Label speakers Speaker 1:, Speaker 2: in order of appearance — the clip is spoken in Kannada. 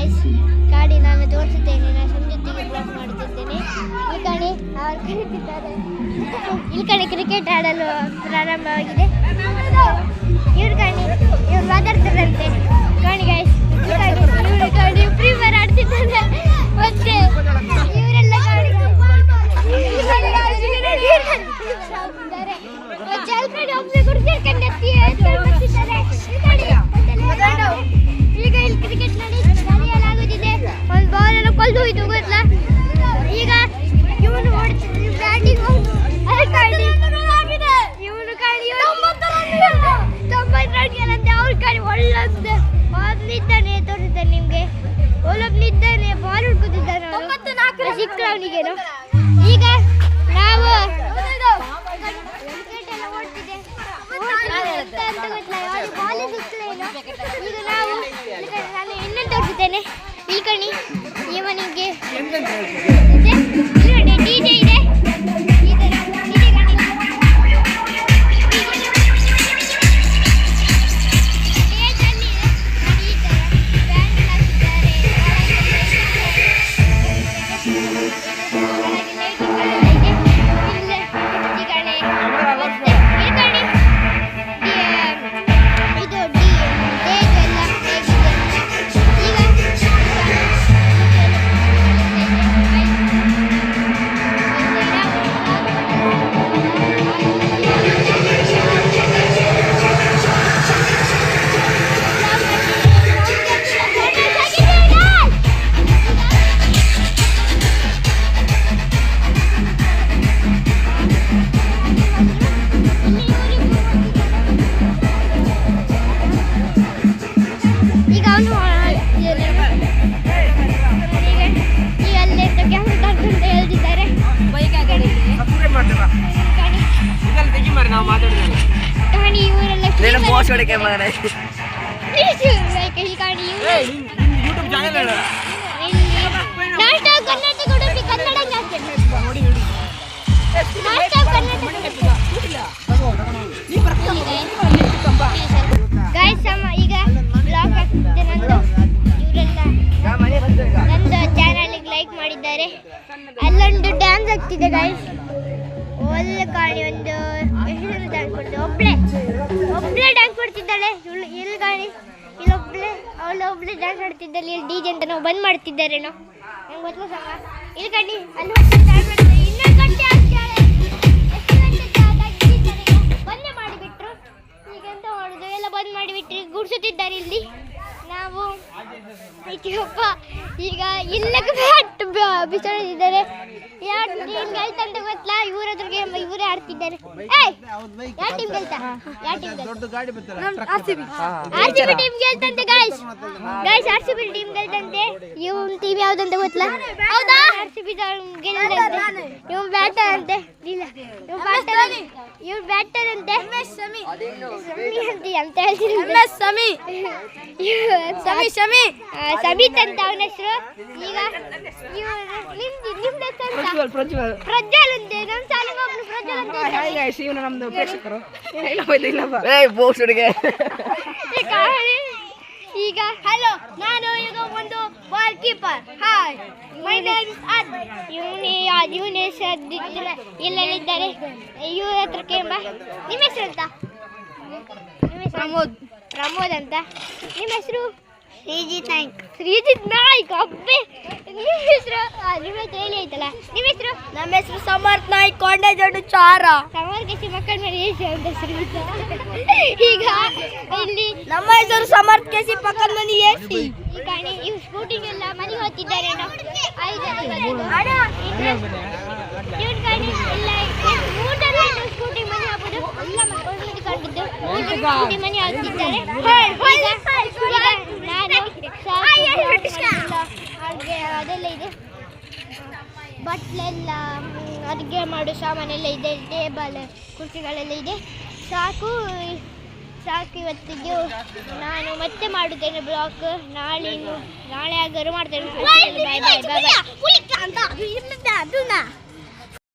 Speaker 1: ಗೈಸ್ ಗಾಡಿ ನಾನು ತೋರಿಸುತ್ತೇನೆ ನಾನು ಸಂಜೊತ್ತಿಗೆ ಬ್ಲಾಕ್ ಮಾಡುತ್ತಿದ್ದೇನೆ. ಈ ಕಡೆ ಅವರು ಕರೀತಿದ್ದಾರೆ. ಇಲ್ಲಿ ಕಡೆ ಕ್ರಿಕೆಟ್ ಆಡಲು ಪ್ರಾರಂಭವಾಗಿದೆ. ಇವ್ರು ಕಾಣಿ ಇವ್ರು ಮಾತಾಡ್ತಾರಂತೆ. ಕಾಣಿ ಗೈಸ್ ಈ ಕಣಿ ಒಳ್ಳೊಂದು ಒಬ್ಬನಿದ್ದಾನೆ ತೋರಿಸ್ತಾನೆ ನಿಮ್ಗೆ. ಒಳ್ಳೊಬ್ಬನಿದ್ದಾನೆ ಬಾಲ್ ಹುಡ್ಕೋತಿದ್ದಾನೆ ಸಿಕ್ಕ ಅವನಿಗೇನು. ಈಗ ನಾವು ಈಗ ನಾವು ನಾನು ಇನ್ನೊಂದು ತೋರಿಸಿದ್ದೇನೆ. ಇಲ್ಲಿ
Speaker 2: ಸಬ್ಸ್ಕ್ರೈಬ್ ಮಾಡ್ತೀರಾ? ಯೂಟ್ಯೂಬ್ ಚಾನಲ್
Speaker 1: ಗಾಯ್ಸ್ ಈಗ ಬ್ಲಾಗ್ ಆಗ್ತಿದ್ದೆ ನಂದು. ಇವರೆಲ್ಲ ಲೈಕ್ ಮಾಡಿದ್ದಾರೆ. ಅಲ್ಲೊಂದು ಡ್ಯಾನ್ಸ್ ಆಗ್ತಿದೆ ಗಾಯ್ಸ್ ಒಳ್ಳೆ ಗಾಳಿ ಒಂದು ಹೆಸರು ಡ್ಯಾನ್ಸ್ ಕೊಡ್ತೀವಿ ಒಬ್ಳೆ ಒಬ್ಳೆ ಡ್ಯಾನ್ಸ್ ಕೊಡ್ತಿದ್ದಾಳೆ ಇಲ್ಲಿ ಕಾಣಿ ಇಲ್ಲೊಬ್ಳೆ ಅವಳು ಒಬ್ಳೆ ಡ್ಯಾನ್ಸ್ ಆಡ್ತಿದ್ದಾಳೆ. ಇಲ್ಲಿ ಡಿ ಜೆ ಅಂತ ನಾವು ಬಂದ್ ಮಾಡ್ತಿದ್ದಾರೇನೋ ನಂಗೆ ಗೊತ್ತಿಲ್ಲ ಇಲ್ಲಿ ಕಣ್ಣಿ ಅಲ್ಲಿ ಹೋಗ್ತಾ ಈಗ ಇಲ್ಲಕ್ಕೆ ಬ್ಯಾಟ್ ಬಿಸಾಡಿದ್ದಾರೆ. ಯಾವ ಟೀಮ್ ಗೆಲ್ತಂತ ಗೊತ್ತಿಲ್ಲ ಇವ್ರ ಹತ್ರ ಗೇಮ್ ಇವರೇ ಆಡ್ತಿದ್ದಾರೆ. ಯಾವ ಟೀಮ್ ಗೆಲ್ತ? ಯಾವ ಟೀಮ್ ಗೆಲ್ತಾ?
Speaker 2: ಗಾಡಿ ಬರ್ತಾರೆ
Speaker 1: R C B team ಗೆಲ್ತಂತೆ guys guys R C B team ಗೆಲ್ತಂತೆ ಇವ್ ಟೀಮ್ ಯಾವ್ದಂತ ಗೊತ್ತಿಲ್ಲ ಹೌದಾ? ಆರ್ ಸಿ ಬಿ ಗೆಲ್ತಂತೆ ಇವ್ ಬ್ಯಾಟರ್ ಅಂತೆ ಇಲ್ಲ ಇವ್ ಬ್ಯಾಟರ್ ಇವ್ ಬ್ಯಾಟರ್ ಅಂತೆ ಸಮಿ ಅಂತ ಅಂತ ಹೇಳ್ತೀನಿ ಸಮಿ ಸಮಿ ಸಮಿ ಸಮಿತ್ ಅಂತ ಅವನ ಹೆಸರು ಈಗ ಇವ್ರು ನಿಮ್ದು ನಿಮ್ದು ಹೆಸರು ಅಂತ
Speaker 2: ಪ್ರಜ್ವಲ್
Speaker 1: ಅಂತೆ ನಮ್ಮ ಒಬ್ರು ಪ್ರಜ್ವಲ್ ಅಂತ
Speaker 2: ಹಾಯ್ ಗಾಯ್ಸ್ ಇವನು ನಮ್ದು ಪ್ರೇಕ್ಷಕರು ಇಲ್ಲ
Speaker 3: ಇಲ್ಲ ಬಾ ಏ
Speaker 1: ಈ ಕಾರಣಿ ಈಗ ಹಲೋ ನಾನು ಈಗ ಒಂದು ball keeper hi my name is ಅದ್ ಇವನೇ ಇವನೇ ಎಲ್ಲೆಲ್ಲಿದ್ದಾರೆ ಇವ್ರ ಹತ್ರ ಕೇಂಬ ನಿಮ್ಮ ಹೆಸರು ಅಂತ? ಪ್ರಮೋದ್. ಪ್ರಮೋದ್ ಅಂತ. ನಿಮ್ಮ ಹೆಸರು? ಶ್ರೀಜಿತ್ ನಾಯ್ಕ್. ಶ್ರೀಜಿತ್ ನಾಯ್ಕ್ ಅಬ್ಬೆ. ನಿಮ್ಮ ಹೆಸರು ಆ, ನಿಮ್ಮ ಹೆಸರು ಹೇಳಿ ಆಯ್ತಲ್ಲ ನಿಮ್ಮ ಹೆಸರು
Speaker 4: ನಮ್ಮ ಹೆಸರು ಸಮರ್ಥ್ ನಾಯ್ಕ್ ಕೊಂಡೆ ಜೊಡ್ಡು ಚಾರ
Speaker 1: ಸಮರ್ಕಸಿ ಮಕ್ಕಳ ಮೇಲೆ ಏಸು ಅಂತ ಹೆಸರು ಈಗ ಇಲ್ಲಿ
Speaker 4: ನಮ್ಮ ಹೆಸರು ಸಮರ್ಥ್ ಕೆಸಿ ಪಕ್ಕದ ಮನೆ ಎಸಿ
Speaker 1: ಈ ಕಾಣಿ ಇವ್ ಸ್ಕೂಟಿಂಗ್ ಎಲ್ಲ ಮನೆಗೆ ಹೋಗ್ತಿದ್ದಾರೆ ಐದು ಜನ ಬಂದಿದ್ದು. ಇವ್ನ್ ಕಾಣಿ ಇಲ್ಲ ಮೂರು ಜನ ಇದ್ರು ಸ್ಕೂಟಿ ಮನೆ ಹಾಕೋದು ಎಲ್ಲ ಮಕ್ಕಳು ಕಂಡಿದ್ದು ಮೂರು ಜನ ಸ್ಕೂಟಿ ಮನೆ ಹಾಕ್ತಿದ್ದಾರೆ. ಈಗ ನಾನು ಹಾಗೆ ಅದೆಲ್ಲ ಇದೆ. ಬಟ್ಲೆಲ್ಲ ಅಡುಗೆ ಮಾಡೋ ಸಾಮಾನೆಲ್ಲ ಇದೆ ಟೇಬಲ್ ಕುರ್ಚಿಗಳೆಲ್ಲ ಇದೆ. ಸಾಕು ಸಾಕು ಇವತ್ತಿಗೆ. ನಾನು ಮತ್ತೆ ಮಾಡುತ್ತೇನೆ ಬ್ಲಾಕ್ ನಾಳೆ ನಾಳೆ ಆಗಾರು ಮಾಡ್ತೇನೆ.